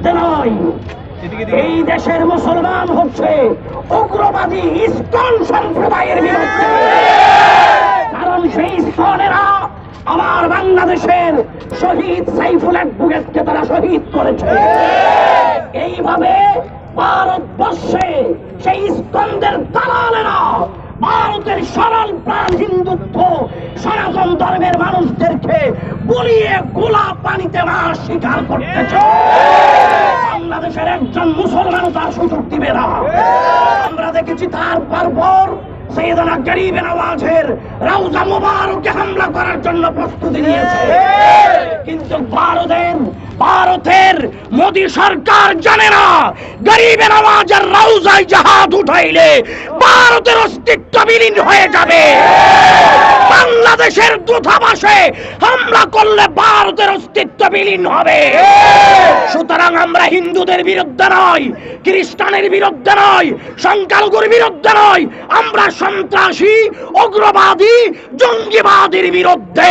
বিরুদ্ধে নয়। এই দেশের মুসলমান হচ্ছে উগ্রবাদী ইস্কন সম্প্রদায়ের বিরুদ্ধে। কারণ সেই ইস্কনেরা আমার বাংলাদেশের শহীদ সাইফুল অ্যাডভোকেটকে তারা শহীদ করেছে। এইভাবে ভারতবর্ষে সেই স্কন্দের দালালেরা ভারতের সরল গুলিয়ে গোলা পানিতে মাছ স্বীকার করতেছ। বাংলাদেশের একজন মুসলমান তার সুযোগ দিবে না। আমরা দেখেছি তার পর সৈয়দনা গরিবের আওয়াজের রাউজা মুবারকে হামলা করার জন্য প্রস্তুতি নিয়েছে। কিন্তু ভারতের ভারতের মোদী সরকার জানে না গরিবে নওয়াজের রাউজায় জাহাজ উঠাইলে ভারতের অস্তিত্ব বিলীন হয়ে যাবে। বাংলাদেশের দূতাবাসে হামলা করলে ভারতের অস্তিত্ব বিলীন হবে। সুতরাং আমরা হিন্দুদের বিরুদ্ধে নয়, খ্রিস্টানের বিরুদ্ধে নয়, সংখ্যালঘুর বিরুদ্ধে নয়, আমরা সন্ত্রাসী, উগ্রবাদী, জঙ্গিবাদীর বিরুদ্ধে।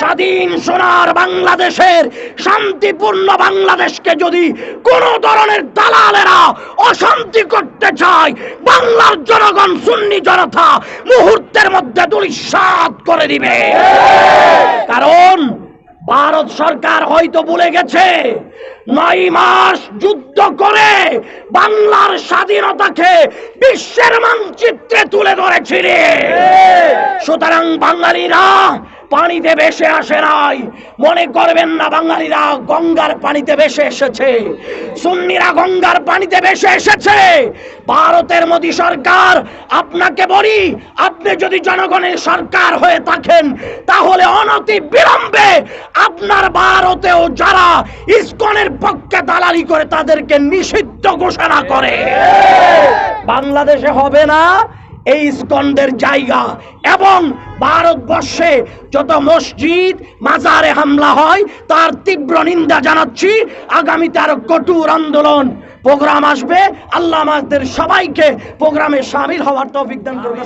স্বাধীন সোনার বাংলাদেশের শান্তিপূর্ণ বাংলাদেশকে যদি কোন ধরনের দালালেরা অশান্তি করতে চায়, বাংলার জনগণ সুন্নি জনতা মুহূর্তের মধ্যে দুলিশাত করে দিবে। কারণ ভারত সরকার হয়তো ভুলে গেছে, নয় মাস যুদ্ধ করে বাংলার স্বাধীনতাকে বিশ্বের মানচিত্রে তুলে ধরেছিল সুতরাং বাঙালিরা পানিতে ভেসে আসে নাই। মনে করবেন না বাঙালিরা, গঙ্গার পানিতে ভেসে এসেছে। সুন্নিরা গঙ্গার পানিতে ভেসে এসেছে। ভারতের মোদী সরকার, আপনাকে বলি, আপনি যদি জনগণের সরকার হয়ে থাকেন, তাহলে অনতি বিলম্বে আপনার ভারতেও যারা ইসকনের পক্ষে দালালি করে, তাদেরকে নিষিদ্ধ ঘোষণা করে। বাংলাদেশে হবে না এই স্কন্দের জায়গা এবং ভারতবর্ষে যত মসজিদ, মাজারে হামলা হয়, তার তীব্র নিন্দা জানাচ্ছি। আগামীতে আরও কঠোর আন্দোলন প্রোগ্রাম আসবে। আল্লাহ আমাদের সবাইকে প্রোগ্রামে সামিল হওয়ার তৌফিক দান করবে